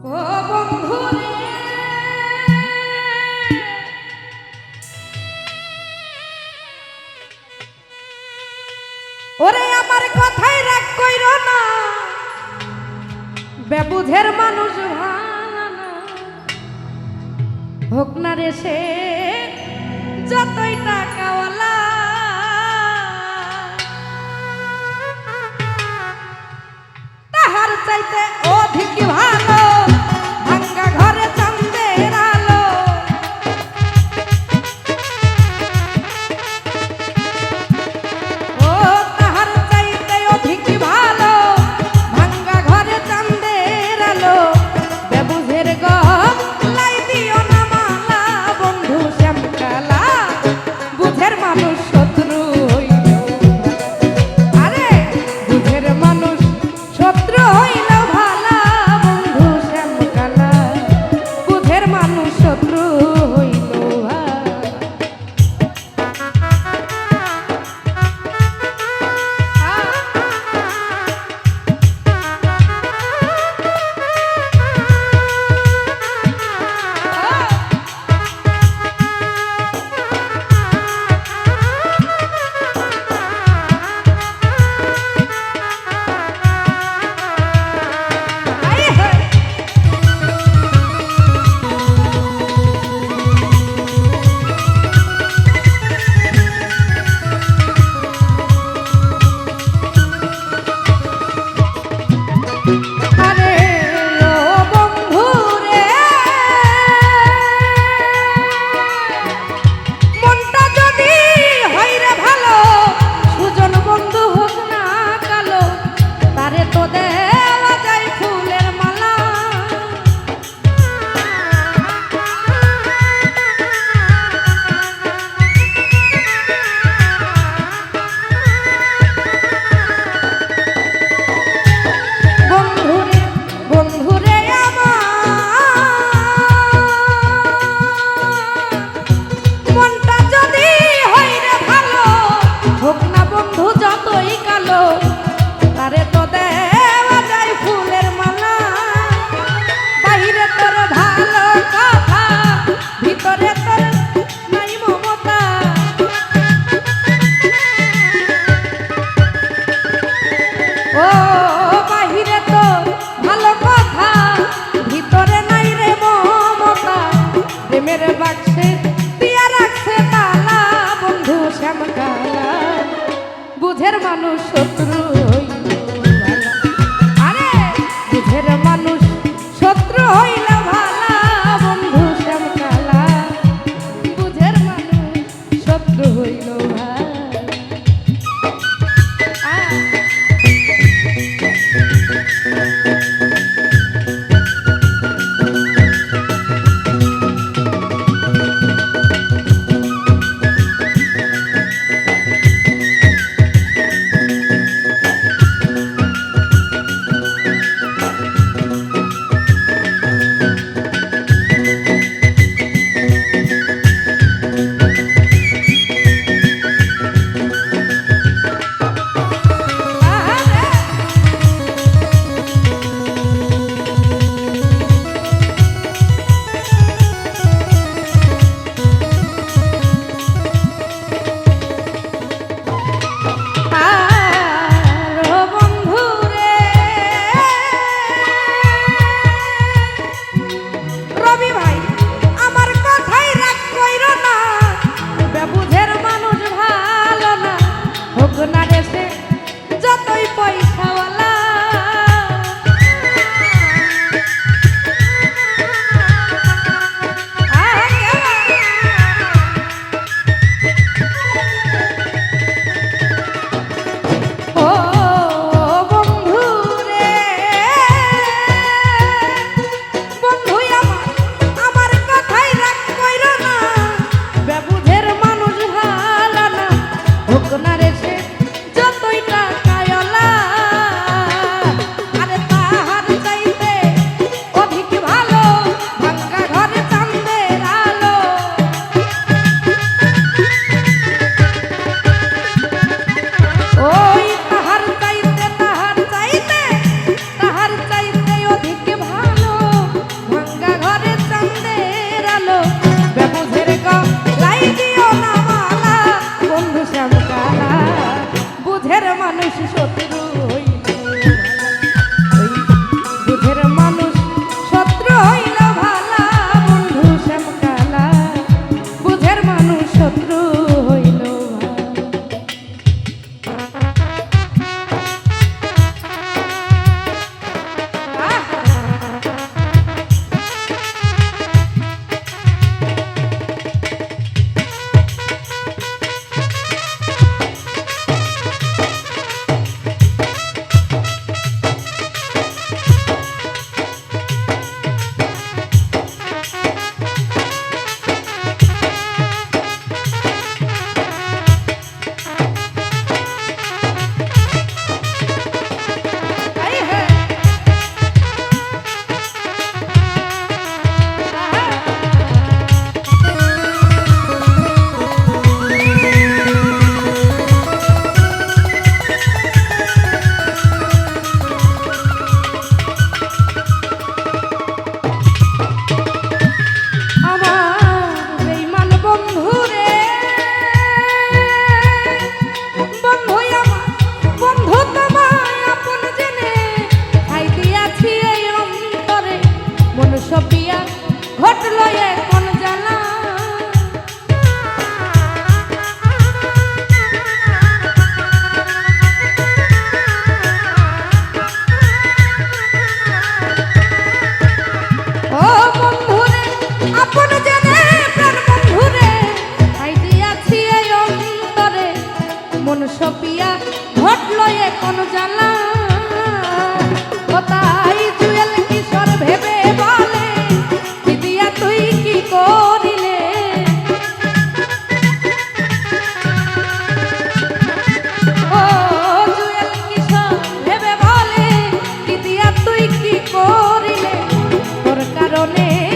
ওরে আমার কথাই রাগ কইর না। বেবুঝের মানুষ ভালো হোক না রে সে যতই টাকাওয়ালা। তাহার চাইতে অধিক ভালো বিয়া ঘটল এক quiere.